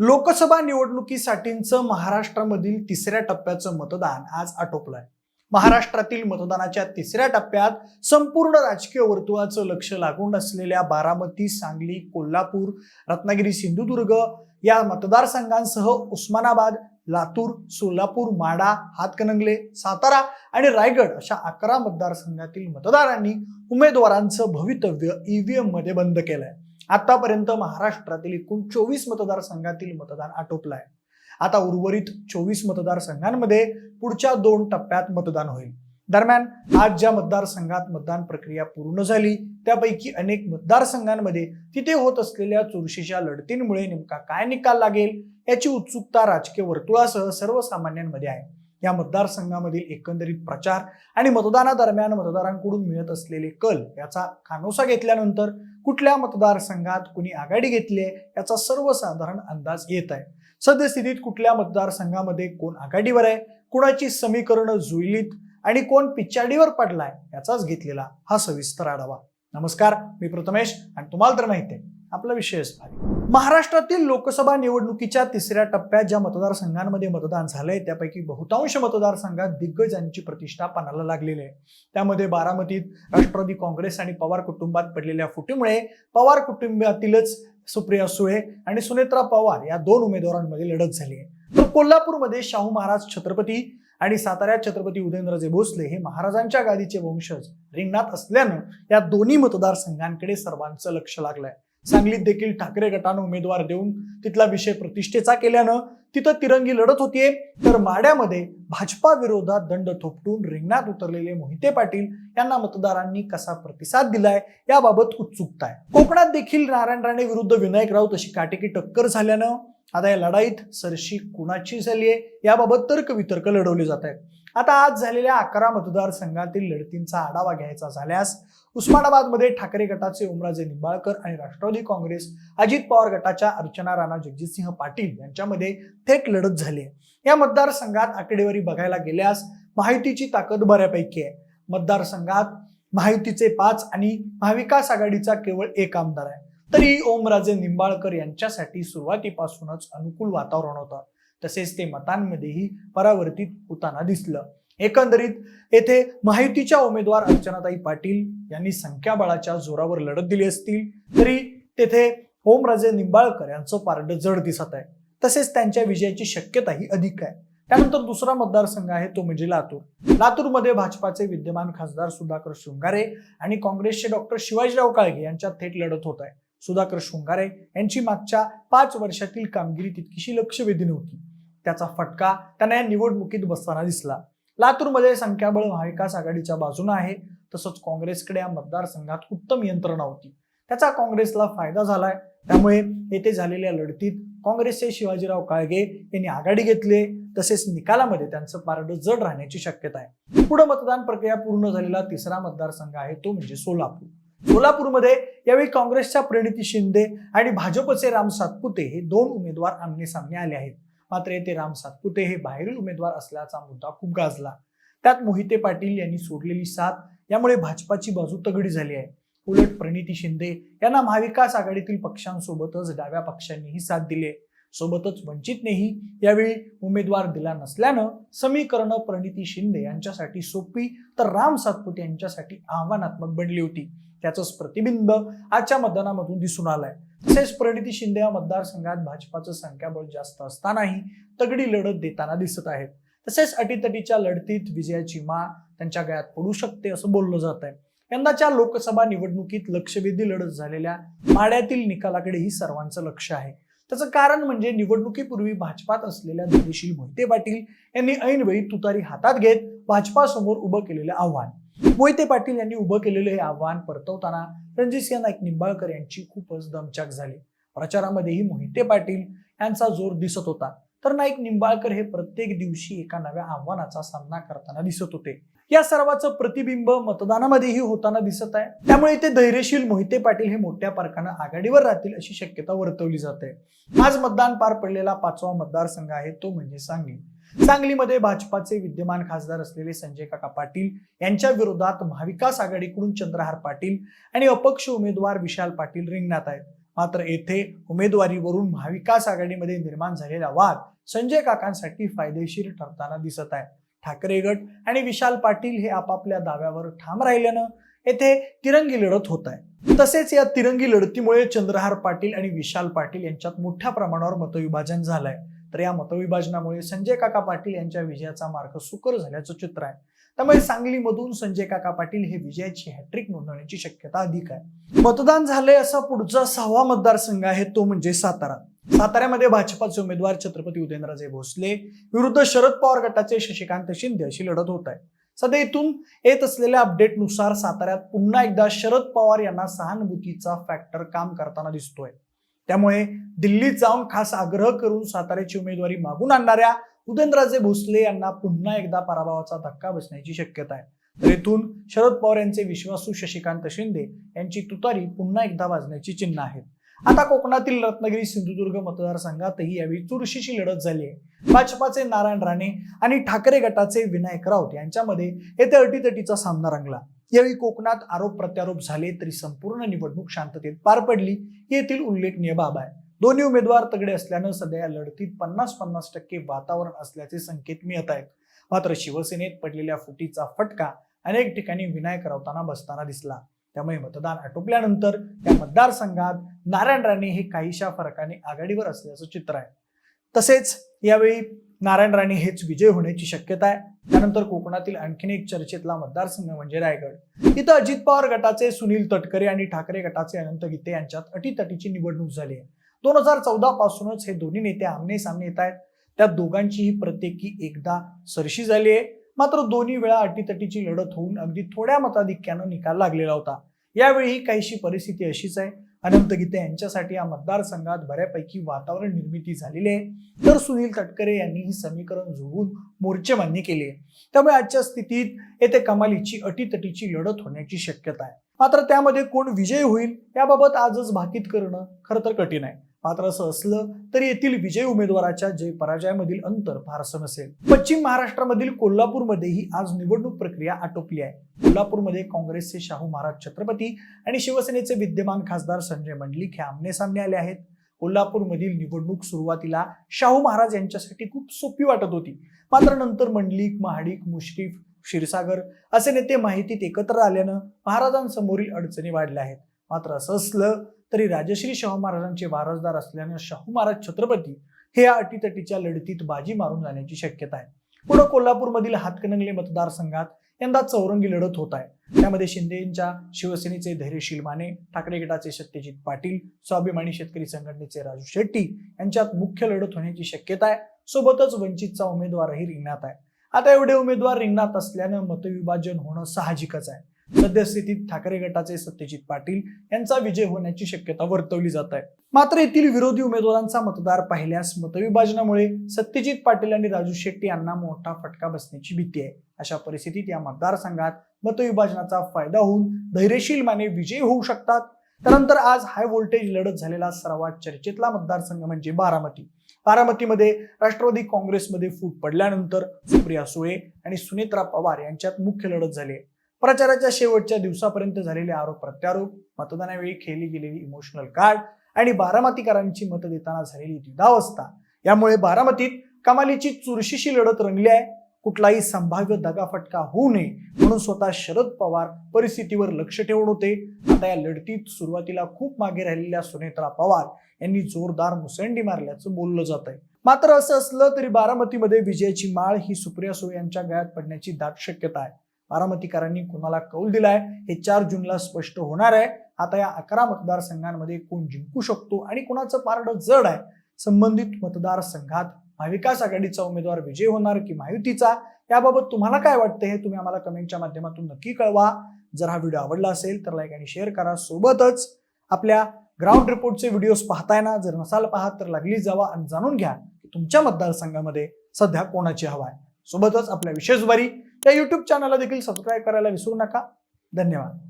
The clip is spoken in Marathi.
लोकसभा निवडणुकीसाठीचं महाराष्ट्रामधील तिसऱ्या टप्प्याचं मतदान आज आटोपलंय. महाराष्ट्रातील मतदानाच्या तिसऱ्या टप्प्यात संपूर्ण राजकीय वर्तुळाचं लक्ष लागून असलेल्या बारामती सांगली कोल्हापूर रत्नागिरी सिंधुदुर्ग या मतदारसंघांसह उस्मानाबाद लातूर सोलापूर माडा हातकणंगले सातारा आणि रायगड अशा अकरा मतदारसंघातील मतदारांनी उमेदवारांचं भवितव्य ईव्हीएममध्ये बंद केलंय. आतापर्यंत महाराष्ट्रातील एकूण चोवीस मतदारसंघातील मतदान आटोपलं आहे आता उर्वरित चोवीस मतदारसंघांमध्ये पुढच्या दोन टप्प्यात मतदान होईल. दरम्यान आज ज्या मतदारसंघात मतदान प्रक्रिया पूर्ण झाली त्यापैकी अनेक मतदारसंघांमध्ये तिथे होत असलेल्या चुरशीच्या लढतींमुळे नेमका काय निकाल लागेल याची उत्सुकता राजकीय वर्तुळासह सर्वसामान्यांमध्ये आहे. या मतदारसंघामधील एकंदरीत प्रचार आणि मतदानादरम्यान मतदारांकडून मिळत असलेले कल याचा कानोसा घेतल्यानंतर कुठल्या मतदारसंघात कुणी आघाडी घेतली आहे याचा सर्वसाधारण अंदाज येत आहे. सद्यस्थितीत कुठल्या मतदारसंघामध्ये कोण आघाडीवर आहे कुणाची समीकरणं जुळलीत आणि कोण पिच्चाडीवर पडलाय याचाच घेतलेला हा सविस्तर आढावा. नमस्कार मी प्रथमेश आणि तुम्हाला तर माहिती आहे आपला विषयच भारी. महाराष्ट्रातील लोकसभा निवडणुकीच्या तिसऱ्या टप्प्यात ज्या मतदारसंघांमध्ये मतदान झालंय त्यापैकी बहुतांश मतदारसंघात दिग्गजांची प्रतिष्ठा पानाला लागलेली आहे. त्यामध्ये बारामतीत राष्ट्रवादी काँग्रेस आणि पवार कुटुंबात पडलेल्या फुटीमुळे पवार कुटुंबातीलच सुप्रिया सुळे आणि सुनेत्रा पवार या दोन उमेदवारांमध्ये लढत झाली आहे. तर कोल्हापूरमध्ये शाहू महाराज छत्रपती आणि साताऱ्यात छत्रपती उदयनराजे भोसले हे महाराजांच्या गादीचे वंशज रिंगणात असल्यानं या दोन्ही मतदारसंघांकडे सर्वांचं लक्ष लागलंय. सांगलीत देखील ठाकरे गटानं उमेदवार देऊन तिथला विषय प्रतिष्ठेचा केल्यानं तिथं तिरंगी लढत होतीये. तर माड्यामध्ये भाजपा विरोधात दंड थोपटून रिंगणात उतरलेले मोहिते पाटील यांना मतदारांनी कसा प्रतिसाद दिलाय याबाबत उत्सुकता आहे कोकणात देखील नारायण राणे विरुद्ध विनायक राऊत अशी काटेकी टक्कर झाल्यानं आता या लढाईत सरशी कुणाची झालीये याबाबत तर्क वितर्क लढवले जात आहेत. आता आज झालेल्या अकरा मतदारसंघातील लढतींचा आढावा घ्यायचा झाल्यास उस्मानाबादमध्ये ठाकरे गटाचे ओमराजे निंबाळकर आणि राष्ट्रवादी काँग्रेस अजित पवार गटाच्या अर्चना राणा जगजितसिंह पाटील यांच्यामध्ये थेट लढत झाली आहे. या मतदारसंघात आकडेवारी बघायला गेल्यास माहितीची ताकद बऱ्यापैकी आहे. मतदारसंघात माहितीचे पाच आणि महाविकास आघाडीचा केवळ एक आमदार आहे. तरी ओमराजे निंबाळकर यांच्यासाठी सुरुवातीपासूनच अनुकूल वातावरण होतं. तसेच ते मतांमध्येही परावर्तित होताना दिसलं. एकंदरीत येथे माहितीच्या उमेदवार अर्चनाताई पाटील यांनी संख्याबळाच्या जोरावर लढत दिली असतील तरी तेथे ओमराजे निंबाळकर यांचं पारड जड दिसत आहे. तसेच त्यांच्या विजयाची शक्यताही अधिक आहे. त्यानंतर दुसरा मतदारसंघ आहे तो म्हणजे लातूर. लातूरमध्ये भाजपाचे विद्यमान खासदार सुधाकर शृंगारे आणि काँग्रेसचे डॉक्टर शिवाजीराव काळगे यांच्यात थेट लढत होत आहे. सुधाकर शृंगारे यांची मागच्या पाच वर्षातील कामगिरी तितकीशी लक्षवेधी नव्हती. त्याचा फटका त्यांना या निवडणुकीत बसताना दिसला. लातूरमध्ये संख्याबळ महाविकास आघाडीच्या बाजूने आहे तसंच काँग्रेसकडे या मतदारसंघात उत्तम यंत्रणा होती. त्याचा काँग्रेसला फायदा झालाय. त्यामुळे येथे झालेल्या लढतीत काँग्रेसचे शिवाजीराव काळगे यांनी आघाडी घेतली तसेच निकालामध्ये त्यांचं पारड जड राहण्याची शक्यता आहे. पुढे मतदान प्रक्रिया पूर्ण झालेला तिसरा मतदारसंघ आहे तो म्हणजे सोलापूर. सोलापूरमध्ये यावेळी काँग्रेसच्या प्रणिती शिंदे आणि भाजपचे राम सातपुते हे दोन उमेदवार आमने सामने आले आहेत. मात्र येथे राम सातपुते हे बाहेरील उमेदवार असल्याचा मुद्दा खूप गाजला. त्यात मोहिते पाटील यांनी सोडलेली साथ यामुळे भाजपाची बाजू तगडी झाली आहे. उलट प्रणिती शिंदे यांना महाविकास आघाडीतील पक्षांसोबतच डाव्या पक्षांनीही साथ दिली सोबतच वंचितनेही यावेळी उमेदवार दिला नसल्यानं समीकरणं प्रणिती शिंदे यांच्यासाठी सोपी तर राम सातपुते यांच्यासाठी आव्हानात्मक बनली होती. त्याचंच प्रतिबिंब आजच्या मतदानामधून दिसून आलंय. तसेच प्रणिती शिंदे या मतदारसंघात भाजपाचं संख्याबळ जास्त असतानाही तगडी लढत देताना दिसत आहेत. तसेच अटीतटीच्या लढतीत विजयाची मा त्यांच्या गळ्यात पडू शकते असं बोललं जात आहे यंदाच्या लोकसभा निवडणुकीत लक्षवेधी लढत झालेल्या माड्यातील निकालाकडेही सर्वांचं लक्ष आहे. त्याचं कारण म्हणजे निवडणुकीपूर्वी भाजपात असलेल्या धैर्यशील मोहिते पाटील यांनी ऐनवेळी तुतारी हातात घेत भाजपासमोर उभं केलेलं आव्हान. मोहिते पाटील यांनी उभं केलेलं हे आव्हान परतवताना रणजितसिंह नाईक निंबाळकर यांची खूपच दमछाक झाली. प्रचारामध्येही मोहिते पाटील यांचा जोर दिसत होता. तर नाईक निंबाळकर हे प्रत्येक दिवशी एका नव्या आव्हानाचा सामना करताना दिसत होते. या सर्वाचं प्रतिबिंब मतदानामध्येही होताना दिसत आहे. त्यामुळे ते धैर्यशील मोहिते पाटील हे मोठ्या पारखानं आघाडीवर राहतील अशी शक्यता वर्तवली जाते. आज मतदान पार पडलेला पाचवा मतदारसंघ आहे तो म्हणजे सांगली. सांगलीमध्ये भाजपाचे विद्यमान खासदार असलेले संजय काका पाटील यांच्या विरोधात महाविकास आघाडीकडून चंद्रहार पाटील आणि अपक्ष उमेदवार विशाल पाटील रिंगणात आहेत. मात्र येथे उमेदवारीवरून महाविकास आघाडीमध्ये निर्माण झालेला वाद संजय काकांसाठी फायदेशीर ठरताना दिसत आहे. ठाकरे गट आणि विशाल पाटील हे आपापल्या दाव्यावर ठाम राहिल्यानं येथे तिरंगी लढत होत आहे. तसेच या तिरंगी लढतीमुळे चंद्रहार पाटील आणि विशाल पाटील यांच्यात मोठ्या प्रमाणावर मतविभाजन झालंय. तर या मतविभाजनामुळे संजय काका पाटील यांच्या विजयाचा मार्ग सुकर झाल्याचं चित्र आहे. त्यामुळे सांगलीमधून संजय काका पाटील हे विजयाची हॅट्रिक नोंदवण्याची शक्यता अधिक आहे. मतदान झालंय असा पुढचा सहावा मतदारसंघ आहे तो म्हणजे सातारा. साताऱ्यामध्ये भाजपाचे उमेदवार छत्रपती उदयनराजे भोसले विरुद्ध शरद पवार गटाचे शशिकांत शिंदे अशी लढत होत आहे. सध्या इथून येत असलेल्या अपडेटनुसार साताऱ्यात पुन्हा एकदा शरद पवार यांना सहानुभूतीचा फॅक्टर काम करताना दिसतोय. त्यामुळे दिल्लीत जाऊन खास आग्रह करून साताऱ्याची उमेदवारी मागून आणणाऱ्या उदयनराजे भोसले यांना पुन्हा एकदा पराभवाचा धक्का बसण्याची शक्यता आहे. तर इथून शरद पवार यांचे विश्वासू शशिकांत शिंदे यांची तुतारी पुन्हा एकदा वाजण्याची चिन्ह आहेत. आता कोकणातील रत्नागिरी सिंधुदुर्ग मतदारसंघातही यावेळी चुरशीची लढत झाली आहे. भाजपाचे नारायण राणे आणि ठाकरे गटाचे विनायक राऊत यांच्यामध्ये येथे अटीतटीचा सामना रंगला. यावेळी कोकणात आरोप प्रत्यारोप झाले तरी संपूर्ण निवडणूक शांततेत पार पडली. ही येथील उल्लेखनीय बाब आहे. दोन्ही उमेदवार तगडे असल्यानं सध्या या लढतीत पन्नास पन्नास टक्के वातावरण असल्याचे संकेत मिळत आहेत. मात्र शिवसेनेत पडलेल्या फुटीचा फटका अनेक ठिकाणी विनायक रावताना बसताना दिसला. त्यामुळे मतदान आटोपल्यानंतर या मतदारसंघात नारायण राणे हे काहीशा फरकाने आघाडीवर असल्याचं चित्र आहे. तसेच यावेळी नारायण राणे हेच विजय होण्याची शक्यता आहे. त्यानंतर कोकणातील आणखीन एक चर्चेतला मतदारसंघ म्हणजे रायगड. इथं अजित पवार गटाचे सुनील तटकरे आणि ठाकरे गटाचे अनंत गीते यांच्यात अटीतटीची निवडणूक झाली आहे. दोन हजार चौदा पासूनच हे दोन्ही नेते आमने सामने येत आहेत. त्या दोघांचीही प्रत्येकी एकदा सरशी झाली आहे. मात्र दोन्ही वेळा अटीतटीची लढत होऊन अगदी थोड्या मताधिक्यानं निकाल लागलेला होता. यावेळी काहीशी परिस्थिती अशीच आहे. अनंत गीते यांच्यासाठी या मतदारसंघात बऱ्यापैकी वातावरण निर्मिती झालेली आहे. तर सुनील तटकरे यांनी ही समीकरण जुळवून मोर्चेबांधणी केली आहे. त्यामुळे आजच्या स्थितीत येथे कमालीची अटीतटीची लढत होण्याची शक्यता आहे. मात्र त्यामध्ये कोण विजय होईल याबाबत आजच भाकीत करणं खरं तर कठीण आहे. मात्र असं असलं तरी येथील विजय उमेदवाराच्या जय पराजयामधील अंतर फारसं नसेल. पश्चिम महाराष्ट्रामधील कोल्हापूरमध्येही आज निवडणूक प्रक्रिया आटोपली आहे. कोल्हापूरमध्ये काँग्रेसचे शाहू महाराज छत्रपती आणि शिवसेनेचे विद्यमान खासदार संजय मंडलिक हे आमने सामने आले आहेत. कोल्हापूरमधील निवडणूक सुरुवातीला शाहू महाराज यांच्यासाठी खूप सोपी वाटत होती. मात्र नंतर मंडलिक महाडिक मुश्रीफ क्षीरसागर असे नेते माहितीत एकत्र आल्यानं महाराजांसमोरील अडचणी वाढल्या आहेत. मात्र असं असलं तरी राजश्री शाहू महाराजांचे वारसदार असल्याने शाहू महाराज छत्रपती हे या अटीतटीच्या लढतीत बाजी मारून जाण्याची शक्यता आहे. पुढे कोल्हापूरमधील हातकणंगले मतदारसंघात यंदा चौरंगी लढत होत आहे. त्यामध्ये शिंदेच्या शिवसेनेचे धैर्यशील माने ठाकरे गटाचे सत्यजित पाटील स्वाभिमानी शेतकरी संघटनेचे राजू शेट्टी यांच्यात मुख्य लढत होण्याची शक्यता आहे. सोबतच वंचितचा उमेदवारही रिंगणात आहे. आता एवढे उमेदवार रिंगणात असल्यानं मतविभाजन होणं साहजिकच आहे. सद्यस्थितीत ठाकरे गटाचे सत्यजित पाटील यांचा विजय होण्याची शक्यता वर्तवली जात आहे. मात्र येथील विरोधी उमेदवारांचा मतदार पाहिल्यास मतविभाजनामुळे सत्यजित पाटील आणि राजू शेट्टी यांना मोठा फटका बसण्याची भीती आहे. अशा परिस्थितीत या मतदारसंघात मतविभाजनाचा फायदा होऊन धैर्यशील माने विजयी होऊ शकतात. त्यानंतर आज हाय व्होल्टेज लढत झालेला सर्वात चर्चेतला मतदारसंघ म्हणजे बारामती. बारामतीमध्ये राष्ट्रवादी काँग्रेसमध्ये फूट पडल्यानंतर सुप्रिया सुळे आणि सुनेत्रा पवार यांच्यात मुख्य लढत झाली आहे. प्रचाराच्या शेवटच्या दिवसापर्यंत झालेले आरोप प्रत्यारोप मतदानावेळी खेळली गेलेली इमोशनल कार्ड आणि बारामतीकरांची मत देताना झालेली द्विधावस्था यामुळे बारामतीत कमालीची चुरशीशी लढत रंगली आहे. कुठलाही संभाव्य दगाफटका होऊ नये म्हणून स्वतः शरद पवार परिस्थितीवर लक्ष ठेवून होते. आता या लढतीत सुरुवातीला खूप मागे राहिलेल्या सुनेत्रा पवार यांनी जोरदार मुसंडी मारल्याचं बोललं जात आहे मात्र असं असलं तरी बारामतीमध्ये विजयाची माळ ही सुप्रिया सुळे यांच्या गळ्यात पडण्याची दाट शक्यता आहे. बारामतीकरांनी कुणाला कौल दिलाय हे चार जूनला स्पष्ट होणार आहे. आता या अकरा मतदारसंघांमध्ये कोण जिंकू शकतो आणि कुणाचं पारडं जड आहे? संबंधित मतदारसंघात महाविकास आघाडीचा उमेदवार विजय होणार की महायुतीचा? याबाबत तुम्हाला काय वाटतं हे तुम्ही आम्हाला कमेंटच्या माध्यमातून नक्की कळवा. जर हा व्हिडिओ आवडला असेल तर लाईक आणि शेअर करा. सोबतच आपल्या ग्राउंड रिपोर्टचे व्हिडिओज पाहताय ना? जर नसाल पाहत तर लागली जावा आणि जाणून घ्या की तुमच्या मतदारसंघामध्ये सध्या कोणाची हवा आहे. सोबतच आपल्या विशेषवारी त्या युट्यूब चॅनलला देखील सबस्क्राईब करायला विसरू नका. धन्यवाद.